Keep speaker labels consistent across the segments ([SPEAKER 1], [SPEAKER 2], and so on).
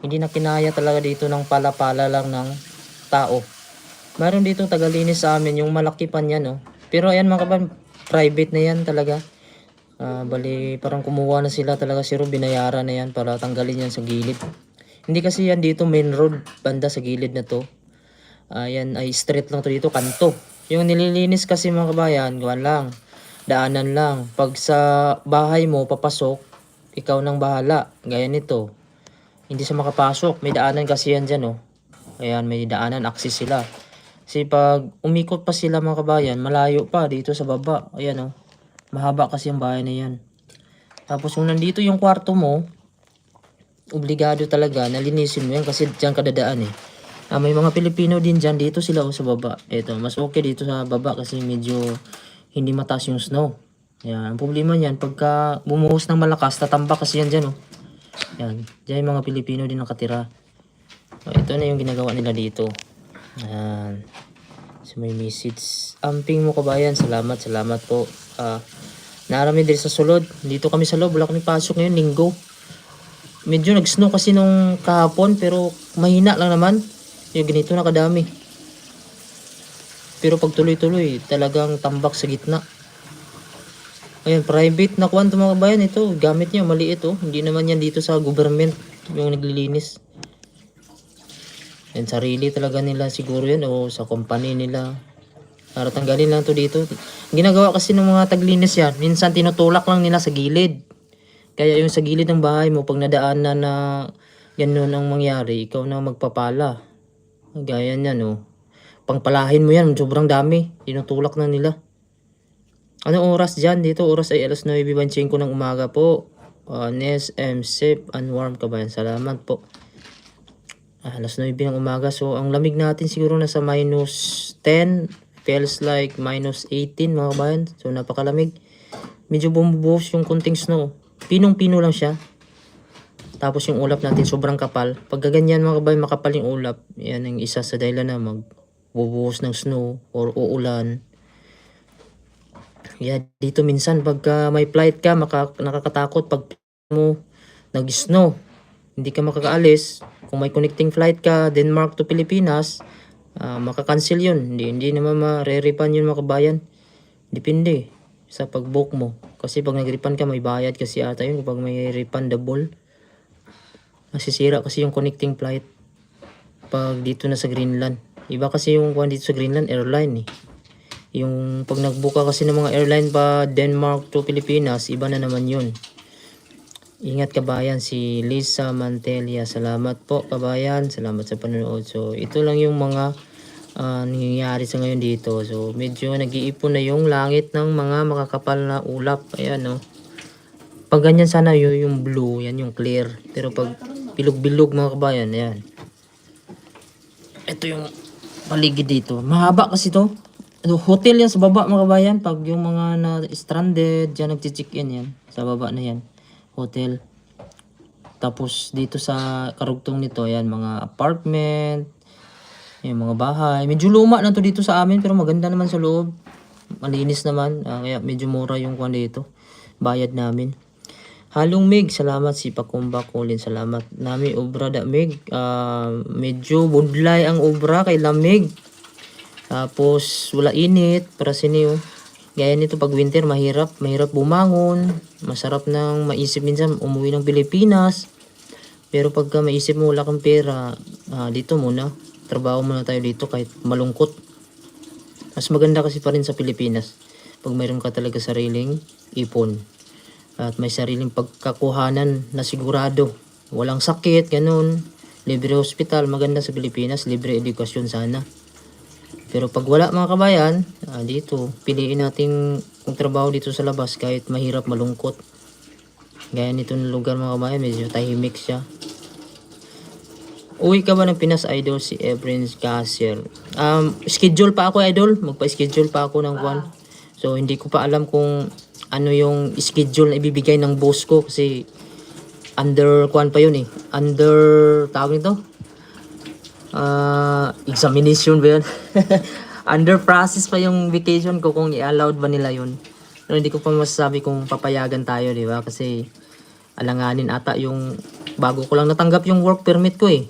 [SPEAKER 1] Hindi na kinaya talaga dito ng pala-pala lang ng tao. Meron dito tagalinis sa amin, yung malaki pa niya, no? Pero ayan mga kaban, private na yan talaga. Ah, bali, parang kumuha na sila talaga si Rob, binayaran na yan para tanggalin yan sa gilid. Hindi kasi yan dito main road, banda sa gilid na to. Ayan ay street lang to dito, kanto. Yung nililinis kasi mga kabayan, gawan lang. Daanan lang. Pag sa bahay mo, papasok, ikaw nang bahala. Gaya nito. Hindi siya makapasok. May daanan kasi yan dyan, oh. Ayan, may daanan, access sila. Kasi pag umikot pa sila mga kabayan, malayo pa dito sa baba. Ayan, oh. Mahaba kasi yung bahay na yan. Tapos kung nandito yung kwarto mo, obligado talaga na linisin mo yan kasi diyan ka dadaan eh. Ah, may mga Pilipino din dyan, dito sila oh, sa baba. Ito, mas okay dito sa baba kasi medyo hindi mataas yung snow. Yan, ang problema niyan, pagka bumuhos ng malakas, tatambak kasi yan dyan oh. Yan, dyan yung mga Pilipino din nakatira. Oh, ito na yung ginagawa nila dito. Yan. So may message. Amping mo kabayan, salamat, salamat po. Ah, narami din sa sulod. Dito kami sa loob, wala kami pasok ngayon, linggo. Medyo nag-snow kasi nung kahapon pero mahina lang naman. Yung ganito na kadami. Pero pag tuloy-tuloy, talagang tambak sa gitna. Ayan, private na kuwan mga kabayan. Ito, gamit niya, maliit oh. Hindi naman yan dito sa government, yung naglilinis. Yan, sarili talaga nila siguro yan o sa company nila. Para tanggalin lang to dito. Ginagawa kasi ng mga taglinis yan, minsan tinutulak lang nila sa gilid. Kaya yung sa gilid ng bahay mo, pag nadaan na na yan nun ang mangyari, ikaw na magpapala. Gaya niyan, oh. Pangpalahin mo yan, sobrang dami. Tinutulak na nila. Anong oras dyan? Dito, oras ay alas 9.25 ng umaga po. Uh, Nes, M, Sip, Anwarm ka ba? Salamat po. Ah, alas 9 ng umaga. So, ang lamig natin siguro nasa minus 10. Feels like minus 18 mga kabayan. So, napakalamig. Medyo bumubuhos yung kunting snow. Pinong-pino lang siya. Tapos yung ulap natin sobrang kapal. Pag ganyan mga kabayan, makapal yung ulap. Yan ang isa sa dahilan na magbubuhos ng snow or uulan. Yeah, dito minsan pagka may flight ka, maka, nakakatakot pag mo nag-snow. Hindi ka makakaalis. Kung may connecting flight ka, Denmark to Pilipinas, ah, makakancel yun. Hindi, hindi naman ma-re-refund yun mga kabayan. Depende sa pag-book mo. Kasi pag nag-refund ka, may bayad kasi ata yun kapag may refundable. Masisira kasi yung connecting flight pag dito na sa Greenland. Iba kasi yung kuhan dito sa Greenland, airline eh. Yung pag nag-book ka kasi ng mga airline pa Denmark to Pilipinas, iba na naman yun. Ingat kabayan, si Lisa Mantelia. Salamat po kabayan, salamat sa panonood. So ito lang yung mga ah, nangyayari sa ngayon dito. So medyo nag-iipon na yung langit ng mga makakapal na ulap. Ayan no. Pag ganyan sana yung, yung blue, yan yung clear. Pero pag bilog-bilog mga kabayan, ayan. Ito yung paligid dito. Mahaba kasi to. Ano, hotel yan sa baba mga kabayan. Pag yung mga na stranded, dyan nag-check in yan. Sa baba na yan. Hotel. Tapos dito sa karugtong nito, yan mga apartment, yung mga bahay. Medyo luma na to dito sa amin pero maganda naman sa loob. Malinis naman. Ah, kaya medyo mura yung kwan dito. Bayad namin. Halong Mig, salamat si Pakumba Kulin, salamat. Nami obra da Mig. Ah, medyo budlay ang obra kay Lamig. Tapos wala init para siniyo. Gaya nito pag winter mahirap, mahirap bumangon. Masarap nang maisip minsan umuwi ng Pilipinas. Pero pagka maisip mo wala kang pera, ah, dito muna. Trabaho muna tayo dito kahit malungkot. Mas maganda kasi pa rin sa Pilipinas. Pag mayroon ka talaga sariling ipon. At may sariling pagkakuhanan na sigurado. Walang sakit, ganun. Libre hospital, maganda sa Pilipinas. Libre edukasyon sana. Pero pag wala mga kabayan, ah, dito, piliin natin kung trabaho dito sa labas kahit mahirap malungkot. Gaya nito ng lugar mga kabayan, medyo tahimik siya. Uwi ka ba ng Pinas Idol si Efren Casier? Um, schedule pa ako Idol, magpa-schedule pa ako ng one. So hindi ko pa alam kung ano yung schedule na ibibigay ng boss ko kasi under kuan pa yun eh. Under tawag nito? Ah, examination ba yun? under process pa yung vacation ko kung i-allowed ba nila yun. Pero hindi ko pa masasabi kung papayagan tayo, di ba? Kasi alanganin ata yung bago ko lang natanggap yung work permit ko eh.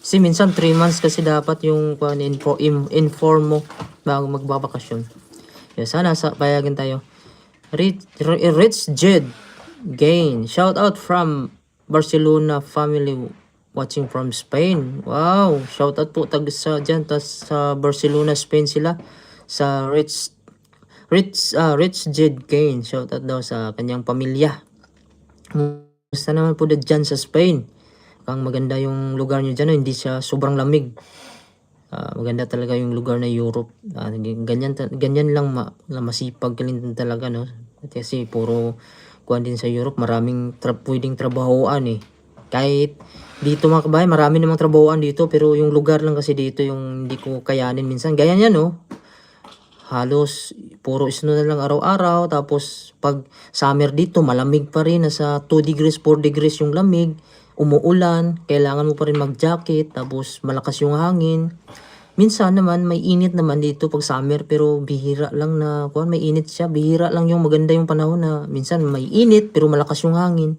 [SPEAKER 1] Kasi minsan 3 months kasi dapat yung kuan info, im, inform mo bago magbabakasyon. Yeah, sana sa payagan tayo. Rich, Rich Jed Gain. Shout out from Barcelona family watching from Spain. Wow, shout out po tag sa diyan tas sa Barcelona Spain sila sa Rich Rich ah Rich Jed Gain. Shout out daw sa kanyang pamilya. Basta naman po dyan sa Spain. Kang maganda yung lugar nyo dyan, no? hindi siya sobrang lamig. Ah, maganda talaga yung lugar na Europe. Ah, ganyan, ganyan lang ma, masipag talaga, no? Kasi puro kuhan din sa Europe, maraming tra- pwedeng trabahoan eh. Kahit dito mga kabahay, marami namang trabahoan dito, pero yung lugar lang kasi dito yung hindi ko kayanin minsan. Gaya niya, no? halos puro snow na lang araw-araw tapos pag summer dito malamig pa rin nasa 2 degrees 4 degrees yung lamig umuulan kailangan mo pa rin mag-jacket tapos malakas yung hangin minsan naman may init naman dito pag summer pero bihira lang na kuan may init siya bihira lang yung maganda yung panahon na minsan may init pero malakas yung hangin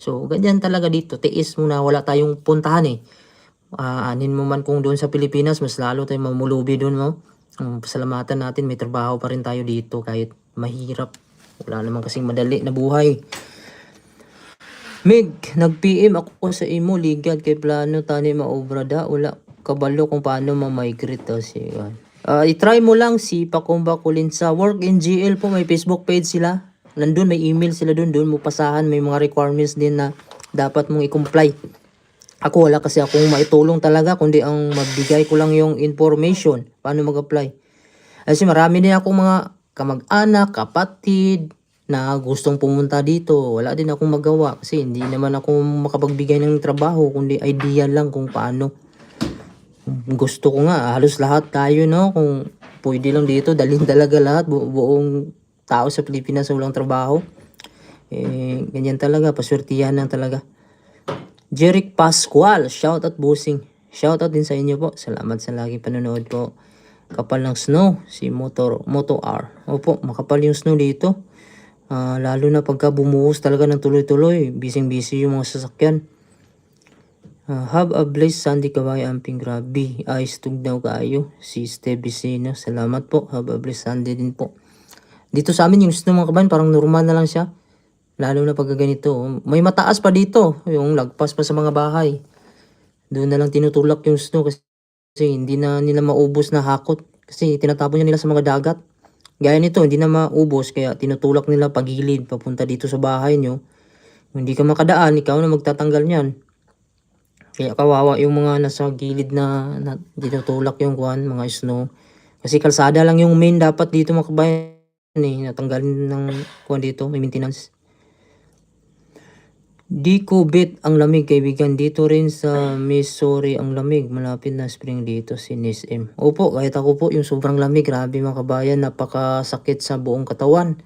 [SPEAKER 1] so ganyan talaga dito tiis muna wala tayong puntahan eh Ah, anin mo man kung doon sa Pilipinas mas lalo tayong mamulubi doon mo ang pasalamatan natin may trabaho pa rin tayo dito kahit mahirap. Wala naman kasing madali na buhay. Mig, nag-PM ako sa imo ligad kay plano tani maobra da wala kabalo kung paano ma-migrate daw siya. Ah, i-try mo lang si Pakumba Kulin sa Work in GL po may Facebook page sila. Nandun may email sila dun dun mo pasahan may mga requirements din na dapat mong i-comply. Ako wala kasi akong maitulong talaga kundi ang magbigay ko lang yung information paano mag-apply. Kasi marami din akong mga kamag-anak, kapatid na gustong pumunta dito. Wala din akong magawa kasi hindi naman ako makapagbigay ng trabaho kundi idea lang kung paano. Gusto ko nga halos lahat tayo no kung pwede lang dito dalhin talaga lahat bu- buong tao sa Pilipinas na walang trabaho. Eh ganyan talaga paswertihan lang talaga. Jeric Pascual, shout out bossing. Shout out din sa inyo po. Salamat sa lagi panonood po. Kapal ng snow, si Motor, Moto R. Opo, makapal yung snow dito. Ah, lalo na pagka bumuhos talaga ng tuloy-tuloy. Busy-busy yung mga sasakyan. Ah, have a blessed Sunday kaway amping grabe. Ayos tugnaw kaayo. Si Steve Vicino. Salamat po. Have a blessed Sunday din po. Dito sa amin yung snow mga kabayan parang normal na lang siya. Lalo na pag ganito. May mataas pa dito. Yung lagpas pa sa mga bahay. Doon na lang tinutulak yung snow kasi, kasi hindi na nila maubos na hakot. Kasi tinatapon niya nila sa mga dagat. Gaya nito, hindi na maubos. Kaya tinutulak nila pagilid papunta dito sa bahay nyo. Hindi ka makadaan, ikaw na magtatanggal niyan. Kaya kawawa yung mga nasa gilid na, na tinutulak yung kuhan, mga snow. Kasi kalsada lang yung main dapat dito makabayan eh. Natanggalin ng kuhan dito, may maintenance. Di ko ang lamig kaibigan dito rin sa Missouri ang lamig malapit na spring dito si Nis. Opo kahit ako po yung sobrang lamig grabe mga kabayan napakasakit sa buong katawan.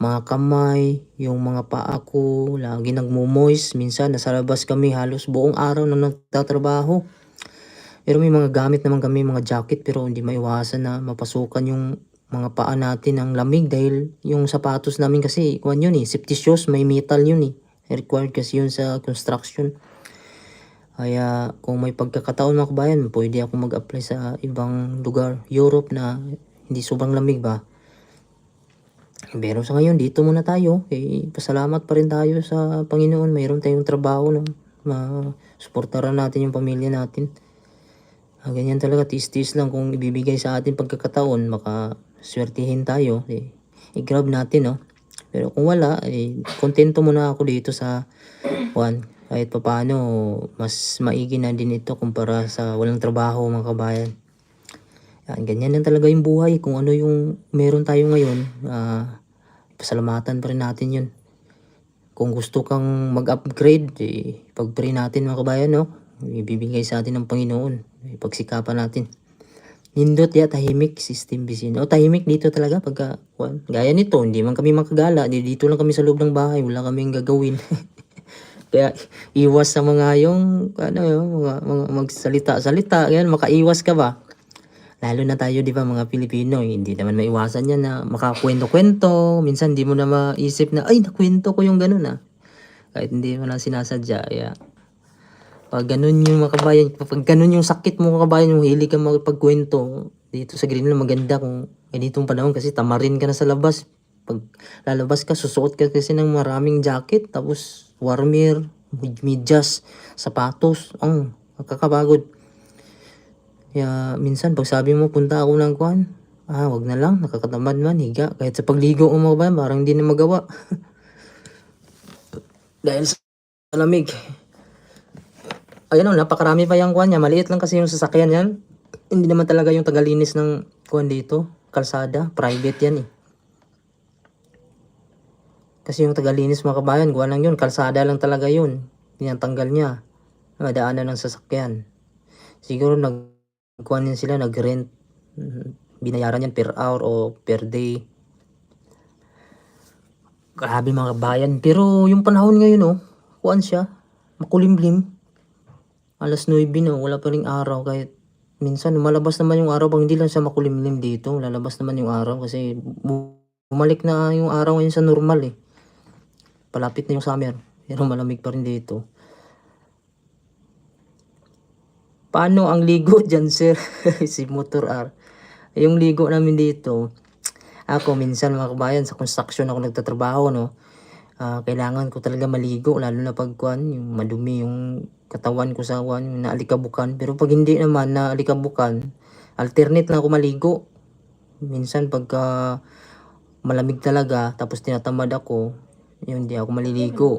[SPEAKER 1] Mga kamay, yung mga paa ko, lagi nagmumoist. Minsan nasa labas kami halos buong araw na nagtatrabaho. Pero may mga gamit naman kami, mga jacket pero hindi maiwasan na mapasukan yung mga paa natin ng lamig dahil yung sapatos namin kasi kuan yun eh, safety shoes, may metal yun eh. Required kasi yun sa construction. Kaya kung may pagkakataon mga kabayan, pwede ako mag-apply sa ibang lugar, Europe na hindi sobrang lamig ba. Pero sa ngayon, dito muna tayo. Eh, pasalamat pa rin tayo sa Panginoon. Mayroon tayong trabaho na ma-suportaran natin yung pamilya natin. Ah, ganyan talaga, tis-tis lang kung ibibigay sa atin pagkakataon, maka swertihin tayo. Eh, i-grab natin, no? Pero kung wala, eh, kontento muna ako dito sa one. Kahit papaano, mas maigi na din ito kumpara sa walang trabaho mga kabayan. Yan, ganyan lang talaga yung buhay. Kung ano yung meron tayo ngayon, ah, pasalamatan pa rin natin yun. Kung gusto kang mag-upgrade, eh, pag-pray natin mga kabayan, no? Ibibigay sa atin ng Panginoon. Ipagsikapan natin. Nindot ya tahimik system bisino. O tahimik dito talaga pagka kuwan. Gaya nito, hindi man kami makagala, di dito lang kami sa loob ng bahay, wala kaming gagawin. Kaya iwas sa mga yung ano yung mga, mga magsalita-salita, ganyan makaiwas ka ba? Lalo na tayo 'di ba mga Pilipino, hindi naman maiwasan yan na makakwento-kwento, minsan hindi mo na maisip na ay nakwento ko yung ganun ah. Kahit hindi mo na sinasadya, yeah. Pag ganun yung mga kabayan, pag ganun yung sakit mo mga kabayan, yung hilig ka magpagkwento, dito sa Greenland maganda kung ganitong panahon kasi tamarin ka na sa labas. Pag lalabas ka, susuot ka kasi ng maraming jacket, tapos warmer, medyas, sapatos, ang nakakapagod. Kaya minsan pag sabi mo punta ako ng kuan, ah wag na lang, nakakatamad man, higa. Kahit sa pagligo ko mga parang hindi na magawa. Dahil sa lamig. Ayun o, napakarami pa yung kuan niya. Maliit lang kasi yung sasakyan yan. Hindi naman talaga yung tagalinis ng kuan dito. Kalsada. Private yan eh. Kasi yung tagalinis mga kabayan, kuha lang yun. Kalsada lang talaga yun. Tinatanggal niya. Madaanan ng sasakyan. Siguro nag kuan yan sila, nag-rent. Binayaran yan per hour o per day. Grabe mga kabayan. Pero yung panahon ngayon oh, kuan siya. Makulimlim alas 9 na, wala pa ring araw kahit minsan lumalabas naman yung araw pag hindi lang siya makulimlim dito, lalabas naman yung araw kasi bu- bumalik na yung araw ngayon sa normal eh. Palapit na yung summer, pero malamig pa rin dito. Paano ang ligo dyan sir? si Motor R. Yung ligo namin dito, ako minsan mga kabayan sa construction ako nagtatrabaho no. Ah, kailangan ko talaga maligo lalo na pag kuan yung madumi yung katawan ko sa kuan yung naalikabukan. Pero pag hindi naman naalikabukan alternate lang ako maligo. Minsan pagka malamig talaga tapos tinatamad ako yun hindi ako maliligo.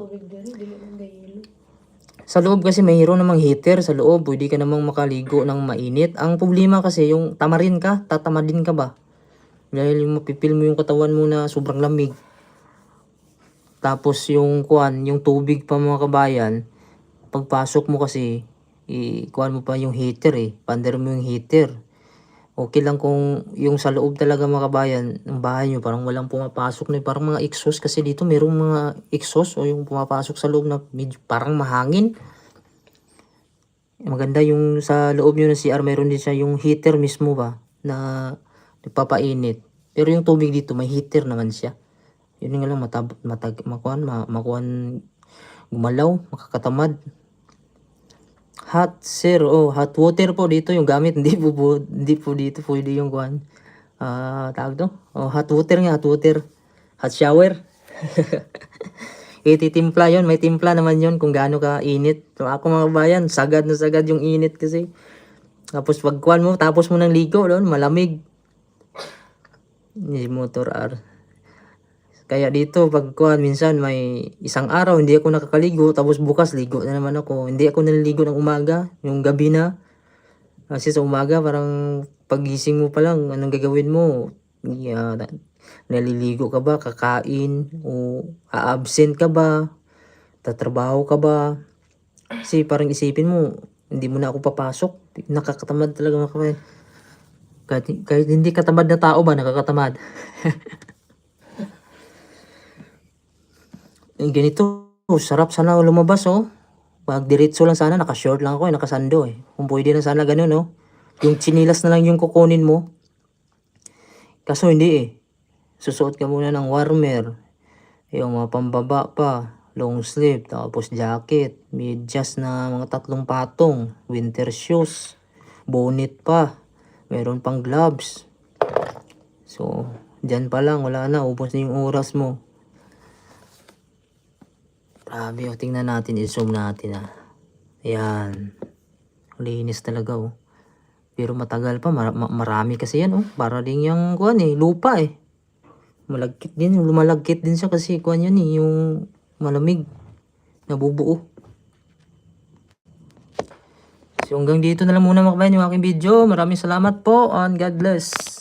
[SPEAKER 1] Sa loob kasi mayroon namang heater sa loob pwede ka namang makaligo ng mainit. Ang problema kasi yung tamarin ka tatamadin ka ba? Dahil yung mapipil mo yung katawan mo na sobrang lamig tapos yung kuan, yung tubig pa mga kabayan, pagpasok mo kasi, i kuan mo pa yung heater eh. Pander mo yung heater. Okay lang kung yung sa loob talaga mga kabayan, ng bahay nyo, parang walang pumapasok na, parang mga exhaust kasi dito merong mga exhaust o yung pumapasok sa loob na medyo parang mahangin. Maganda yung sa loob nyo ng CR, meron din siya yung heater mismo ba, na nagpapainit. Pero yung tubig dito, may heater naman siya yun nga lang matab matag makuan ma, makuan gumalaw makakatamad. Hot sir oh hot water po dito yung gamit. Hindi po, po hindi po dito pwede yung kuan. Ah tawag to? Oh hot water nga hot water. Hot shower. Ititimpla yun. May timpla naman yun kung gaano ka init. So ako mga bayan sagad na sagad yung init kasi. Tapos pag kuan mo tapos mo ng ligo doon malamig. Ni motor R kaya dito pag kuhan minsan may isang araw hindi ako nakakaligo tapos bukas ligo na naman ako. Hindi ako naliligo ng umaga, yung gabi na. Kasi sa umaga parang pagising mo pa lang anong gagawin mo? Yeah, naliligo ka ba, kakain o a-absent ka ba? Tatrabaho ka ba? Kasi parang isipin mo hindi mo na ako papasok. Nakakatamad talaga mga kabayan. Kahit, kahit hindi katamad na tao ba, nakakatamad. Eh, ganito, sarap sana lumabas oh. Pag diretso lang sana, naka-short lang ako eh, nakasando eh. Kung pwede na sana ganun oh. Yung chinilas na lang yung kukunin mo. Kaso hindi eh. Susuot ka muna ng warmer. Yung mga pambaba pa. Long sleeve, tapos jacket, medyas na mga tatlong patong, winter shoes, bonnet pa, meron pang gloves. So, dyan pa lang, wala na, ubos na yung oras mo. Grabe, oh, tingnan natin, i-zoom natin ah. Ayan. Linis talaga oh. Pero matagal pa, mar- ma- marami kasi yan oh. Para din yung kuan eh, lupa eh. Malagkit din, lumalagkit din siya kasi kuan yan eh, yung malamig. Nabubuo. So hanggang dito na lang muna mga kabayan yung aking video. Maraming salamat po and God bless.